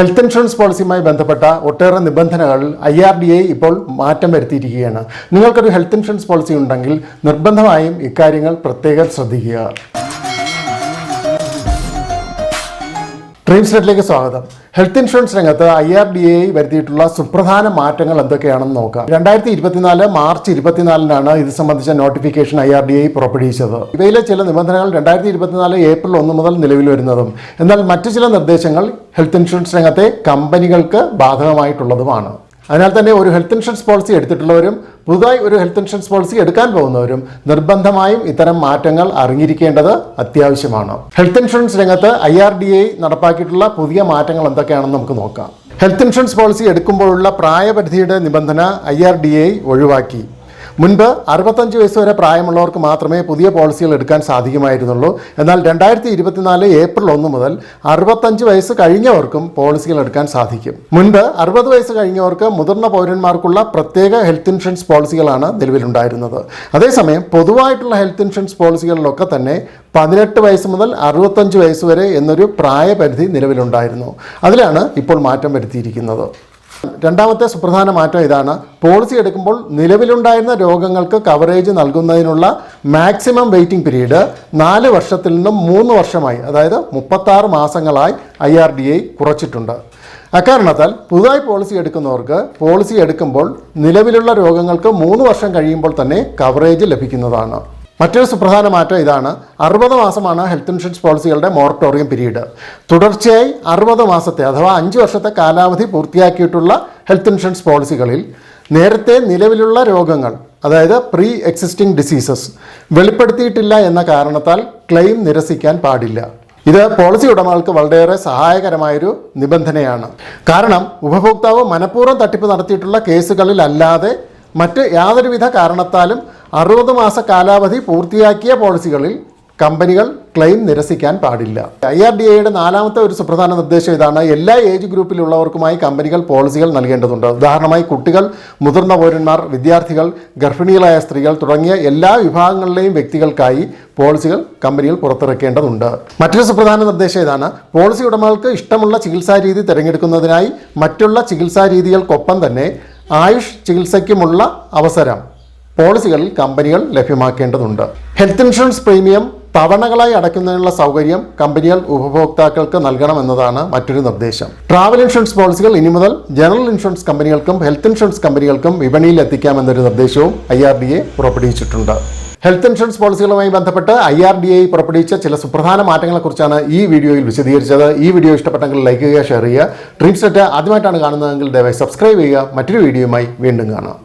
Health insurance പോളിസിയുമായി ബന്ധപ്പെട്ട ഒട്ടേറെ നിബന്ധനകൾ ഐ ആർ ഡി ഐ ഇപ്പോൾ മാറ്റം വരുത്തിയിരിക്കുകയാണ്. നിങ്ങൾക്കൊരു ഹെൽത്ത് ഇൻഷുറൻസ് പോളിസി ഉണ്ടെങ്കിൽ നിർബന്ധമായും ഇക്കാര്യങ്ങൾ പ്രത്യേകം ശ്രദ്ധിക്കുക. ഡ്രീം സ്റ്റേറ്റിലേക്ക് സ്വാഗതം. ഹെൽത്ത് ഇൻഷുറൻസ് രംഗത്ത് ഐ ആർ ഡി എ വരുത്തിയിട്ടുള്ള സുപ്രധാന മാറ്റങ്ങൾ എന്തൊക്കെയാണെന്ന് നോക്കാം. രണ്ടായിരത്തി ഇരുപത്തിനാല് മാർച്ച് ഇരുപത്തിനാലിനാണ് ഇത് സംബന്ധിച്ച notification I R D I പുറപ്പെടുവിച്ചത്. ഇവയിലെ ചില നിബന്ധനകൾ രണ്ടായിരത്തി ഇരുപത്തിനാല് ഏപ്രിൽ ഒന്ന് മുതൽ നിലവിൽ വരുന്നതും എന്നാൽ മറ്റു ചില നിർദ്ദേശങ്ങൾ ഹെൽത്ത് ഇൻഷുറൻസ് രംഗത്തെ കമ്പനികൾക്ക് ബാധകമായിട്ടുള്ളതുമാണ്. അതിനാൽ തന്നെ ഒരു ഹെൽത്ത് ഇൻഷുറൻസ് പോളിസി എടുത്തിട്ടുള്ളവരും പുതുതായി ഒരു ഹെൽത്ത് ഇൻഷുറൻസ് പോളിസി എടുക്കാൻ പോകുന്നവരും നിർബന്ധമായും ഇത്തരം മാറ്റങ്ങൾ അറിഞ്ഞിരിക്കേണ്ടത് അത്യാവശ്യമാണ്. ഹെൽത്ത് ഇൻഷുറൻസ് രംഗത്ത് ഐ ആർ ഡി ഐ നടപ്പാക്കിയിട്ടുള്ള പുതിയ മാറ്റങ്ങൾ എന്തൊക്കെയാണെന്ന് നമുക്ക് നോക്കാം. ഹെൽത്ത് ഇൻഷുറൻസ് പോളിസി എടുക്കുമ്പോഴുള്ള പ്രായപരിധിയുടെ നിബന്ധന ഐ ആർ ഡി ഐ ഒഴിവാക്കി. മുൻപ് അറുപത്തഞ്ച് വയസ്സ് വരെ പ്രായമുള്ളവർക്ക് മാത്രമേ പുതിയ പോളിസികൾ എടുക്കാൻ സാധിക്കുമായിരുന്നുള്ളൂ. എന്നാൽ രണ്ടായിരത്തി ഇരുപത്തിനാല് ഏപ്രിൽ ഒന്ന് മുതൽ അറുപത്തഞ്ച് വയസ്സ് കഴിഞ്ഞവർക്കും പോളിസികൾ എടുക്കാൻ സാധിക്കും. മുൻപ് അറുപത് വയസ്സ് കഴിഞ്ഞവർക്ക് മുതിർന്ന പൗരന്മാർക്കുള്ള പ്രത്യേക ഹെൽത്ത് ഇൻഷുറൻസ് പോളിസികളാണ് നിലവിലുണ്ടായിരുന്നത്. അതേസമയം പൊതുവായിട്ടുള്ള ഹെൽത്ത് ഇൻഷുറൻസ് പോളിസികളിലൊക്കെ തന്നെ പതിനെട്ട് വയസ്സ് മുതൽ അറുപത്തഞ്ച് വയസ്സ് വരെ എന്നൊരു പ്രായപരിധി നിലവിലുണ്ടായിരുന്നു. അതിലാണ് ഇപ്പോൾ മാറ്റം വരുത്തിയിരിക്കുന്നത്. രണ്ടാമത്തെ സുപ്രധാന മാറ്റം ഇതാണ്. പോളിസി എടുക്കുമ്പോൾ നിലവിലുണ്ടായിരുന്ന രോഗങ്ങൾക്ക് കവറേജ് നൽകുന്നതിനുള്ള മാക്സിമം വെയിറ്റിംഗ് പീരീഡ് നാല് വർഷത്തിൽ നിന്നും മൂന്ന് വർഷമായി അതായത് മുപ്പത്താറ് മാസങ്ങളായി ഐ ആർ ഡി ഐ കുറച്ചിട്ടുണ്ട്. അക്കാരണത്താൽ പുതുതായി പോളിസി എടുക്കുന്നവർക്ക് പോളിസി എടുക്കുമ്പോൾ നിലവിലുള്ള രോഗങ്ങൾക്ക് മൂന്ന് വർഷം കഴിയുമ്പോൾ തന്നെ കവറേജ് ലഭിക്കുന്നതാണ്. മറ്റൊരു സുപ്രധാന മാറ്റം ഇതാണ്. അറുപത് മാസമാണ് ഹെൽത്ത് ഇൻഷുറൻസ് പോളിസികളുടെ മോറട്ടോറിയം പീരീഡ്. തുടർച്ചയായി അറുപത് മാസത്തെ അഥവാ അഞ്ച് വർഷത്തെ കാലാവധി പൂർത്തിയാക്കിയിട്ടുള്ള ഹെൽത്ത് ഇൻഷുറൻസ് പോളിസികളിൽ നേരത്തെ നിലവിലുള്ള രോഗങ്ങൾ അതായത് പ്രീ എക്സിസ്റ്റിംഗ് ഡിസീസസ് വെളിപ്പെടുത്തിയിട്ടില്ല എന്ന കാരണത്താൽ ക്ലെയിം നിരസിക്കാൻ പാടില്ല. ഇത് പോളിസി ഉടമകൾക്ക് വളരെയേറെ സഹായകരമായൊരു നിബന്ധനയാണ്. കാരണം ഉപഭോക്താവ് മനഃപൂർവം തട്ടിപ്പ് നടത്തിയിട്ടുള്ള കേസുകളിൽ അല്ലാതെ മറ്റ് യാതൊരുവിധ കാരണത്താലും അറുപത് മാസ കാലാവധി പൂർത്തിയാക്കിയ പോളിസികളിൽ കമ്പനികൾ ക്ലെയിം നിരസിക്കാൻ പാടില്ല. ഐ ആർ ഡി എയുടെ നാലാമത്തെ ഒരു സുപ്രധാന നിർദ്ദേശം ഇതാണ്. എല്ലാ ഏജ് ഗ്രൂപ്പിലുള്ളവർക്കുമായി കമ്പനികൾ പോളിസികൾ നൽകേണ്ടതുണ്ട്. ഉദാഹരണമായി കുട്ടികൾ മുതിർന്ന പൗരന്മാർ വിദ്യാർത്ഥികൾ ഗർഭിണികളായ സ്ത്രീകൾ തുടങ്ങിയ എല്ലാ വിഭാഗങ്ങളിലെയും വ്യക്തികൾക്കായി പോളിസികൾ കമ്പനികൾ പുറത്തിറക്കേണ്ടതുണ്ട്. മറ്റൊരു സുപ്രധാന നിർദ്ദേശം ഇതാണ്. പോളിസി ഉടമകൾക്ക് ഇഷ്ടമുള്ള ചികിത്സാ രീതി തിരഞ്ഞെടുക്കുന്നതിനായി മറ്റുള്ള ചികിത്സാ രീതികൾക്കൊപ്പം തന്നെ ആയുഷ് ചികിത്സയ്ക്കുമുള്ള അവസരം. പോളിസികളിൽ കമ്പനികൾ ലഭ്യമാക്കേണ്ടതുണ്ട്. ഹെൽത്ത് ഇൻഷുറൻസ് പ്രീമിയം തവണകളായി അടയ്ക്കുന്നതിനുള്ള സൗകര്യം കമ്പനികൾ ഉപഭോക്താക്കൾക്ക് നൽകണമെന്നതാണ് മറ്റൊരു നിർദ്ദേശം. ട്രാവൽ ഇൻഷുറൻസ് പോളിസികൾ ഇനി മുതൽ ജനറൽ ഇൻഷുറൻസ് കമ്പനികൾക്കും ഹെൽത്ത് ഇൻഷുറൻസ് കമ്പനികൾക്കും വിപണിയിൽ എത്തിക്കാമെന്നൊരു നിർദ്ദേശവും ഐ ആർ ഡി എ പുറപ്പെടുവിച്ചിട്ടുണ്ട്. ഹെൽത്ത് ഇൻഷുറൻസ് പോളിസികളുമായി ബന്ധപ്പെട്ട് ഐ ആർ ഡി ഐ പുറപ്പെടുവിച്ച ചില സുപ്രധാന മാറ്റങ്ങളെക്കുറിച്ചാണ് ഈ വീഡിയോയിൽ വിശദീകരിച്ചത്. ഈ വീഡിയോ ഇഷ്ടപ്പെട്ടെങ്കിൽ ലൈക്ക് ചെയ്യുക ഷെയർ ചെയ്യുക. ഡ്രീം സെറ്റ് ആദ്യമായിട്ടാണ് കാണുന്നതെങ്കിൽ ദയവായി സബ്സ്ക്രൈബ് ചെയ്യുക. മറ്റൊരു വീഡിയോയുമായി വീണ്ടും കാണാം.